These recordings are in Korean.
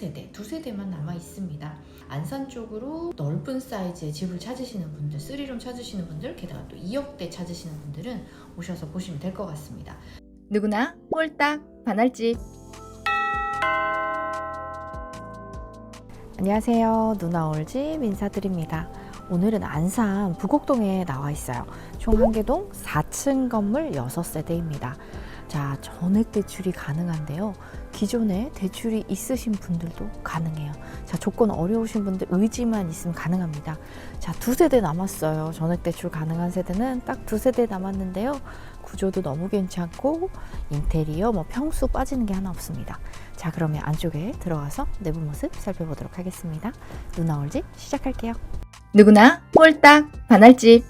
세대, 두 세대만 남아 있습니다. 안산 쪽으로 넓은 사이즈의 집을 찾으시는 분들, 3룸 찾으시는 분들, 게다가 또 2억대 찾으시는 분들은 오셔서 보시면 될 것 같습니다. 누구나 홀딱 반할집 안녕하세요. 누나올집 인사드립니다. 오늘은 안산 부곡동에 나와 있어요. 총 한개동 4층 건물 6세대입니다. 자, 전액 대출이 가능한데요. 기존에 대출이 있으신 분들도 가능해요. 자, 조건 어려우신 분들 의지만 있으면 가능합니다. 자, 두 세대 남았어요. 전액 대출 가능한 세대는 딱 두 세대 남았는데요. 구조도 너무 괜찮고 인테리어, 뭐 평수 빠지는 게 하나 없습니다. 자, 그러면 안쪽에 들어가서 내부 모습 살펴보도록 하겠습니다. 누나 올집 시작할게요. 누구나 홀딱 반할집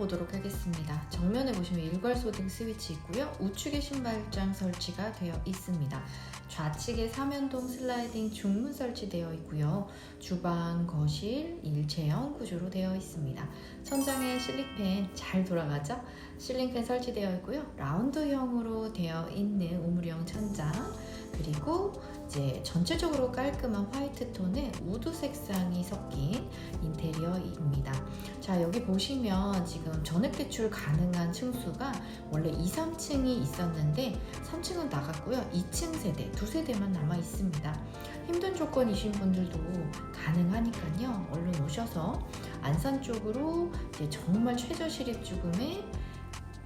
보도록 하겠습니다. 정면에 보시면 일괄소등 스위치 있고요. 우측에 신발장 설치가 되어 있습니다. 좌측에 삼연동 슬라이딩 중문 설치되어 있고요. 주방, 거실, 일체형 구조로 되어 있습니다. 천장에 실링팬 잘 돌아가죠? 실링팬 설치되어 있고요. 라운드형으로 되어 있는 우물형 천장 그리고 이제 전체적으로 깔끔한 화이트 톤에 우드 색상이 섞인 인테리어입니다. 자 여기 보시면 지금 전액 대출 가능한 층수가 원래 2, 3층이 있었는데 3층은 나갔고요. 2층 세대, 두 세대만 남아 있습니다. 힘든 조건이신 분들도 가능하니까요. 얼른 오셔서 안산 쪽으로 정말 최저시립 주금에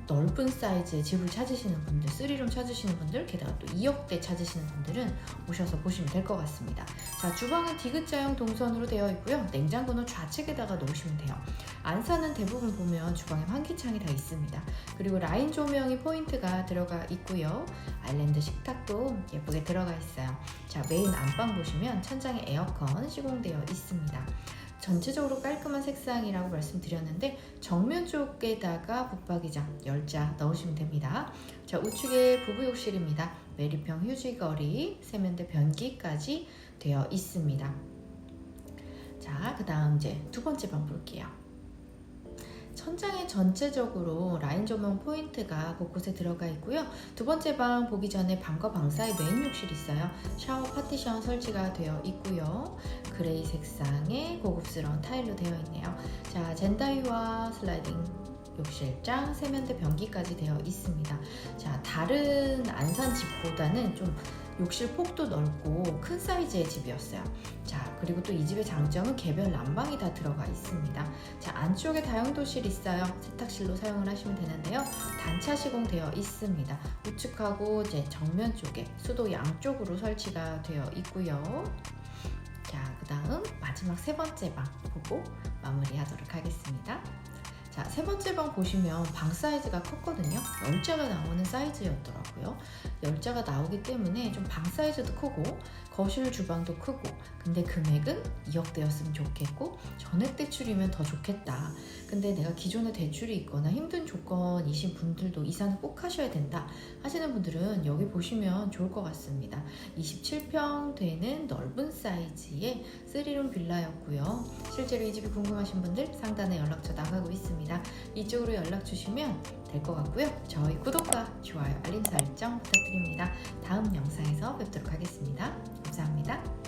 넓은 사이즈의 집을 찾으시는 분들, 3룸 찾으시는 분들, 게다가 또 2억대 찾으시는 분들은 오셔서 보시면 될 것 같습니다. 자, 주방은 디귿자형 동선으로 되어 있고요. 냉장고는 좌측에다가 놓으시면 돼요. 안산은 대부분 보면 주방에 환기창이 다 있습니다. 그리고 라인 조명이 포인트가 들어가 있고요. 아일랜드 식탁도 예쁘게 들어가 있어요. 자, 메인 안방 보시면 천장에 에어컨 시공되어 있습니다. 전체적으로 깔끔한 색상이라고 말씀드렸는데 정면 쪽에다가 붙박이장 열자 넣으시면 됩니다. 자 우측에 부부욕실입니다. 메리평 휴지거리, 세면대 변기까지 되어 있습니다. 자 그 다음 이제 두 번째 방 볼게요. 천장에 전체적으로 라인 조명 포인트가 곳곳에 들어가 있고요. 두 번째 방 보기 전에 방과 방 사이 메인 욕실 있어요. 샤워 파티션 설치가 되어 있고요. 그레이 색상의 고급스러운 타일로 되어 있네요. 자, 젠다이와 슬라이딩 욕실장, 세면대 변기까지 되어 있습니다. 자, 다른 안산 집보다는 좀 욕실 폭도 넓고 큰 사이즈의 집이었어요. 자, 그리고 또 이 집의 장점은 개별 난방이 다 들어가 있습니다. 자, 안쪽에 다용도실 있어요. 세탁실로 사용을 하시면 되는데요. 단차 시공되어 있습니다. 우측하고 이제 정면 쪽에 수도 양쪽으로 설치가 되어 있고요. 자, 그 다음 마지막 세 번째 방 보고 마무리하도록 하겠습니다. 자, 세 번째 방 보시면 방 사이즈가 컸거든요. 열자가 나오는 사이즈였더라고요. 열자가 나오기 때문에 좀 방 사이즈도 크고 거실 주방도 크고 근데 금액은 2억대였으면 좋겠고 전액 대출이면 더 좋겠다. 근데 내가 기존에 대출이 있거나 힘든 조건이신 분들도 이사는 꼭 하셔야 된다 하시는 분들은 여기 보시면 좋을 것 같습니다. 27평 되는 넓은 사이즈의 3룸 빌라였고요. 실제로 이 집이 궁금하신 분들 상단에 연락처 나가고 있습니다. 이쪽으로 연락 주시면 될 것 같고요. 저희 구독과 좋아요, 알림 설정 부탁드립니다. 다음 영상에서 뵙도록 하겠습니다. 감사합니다.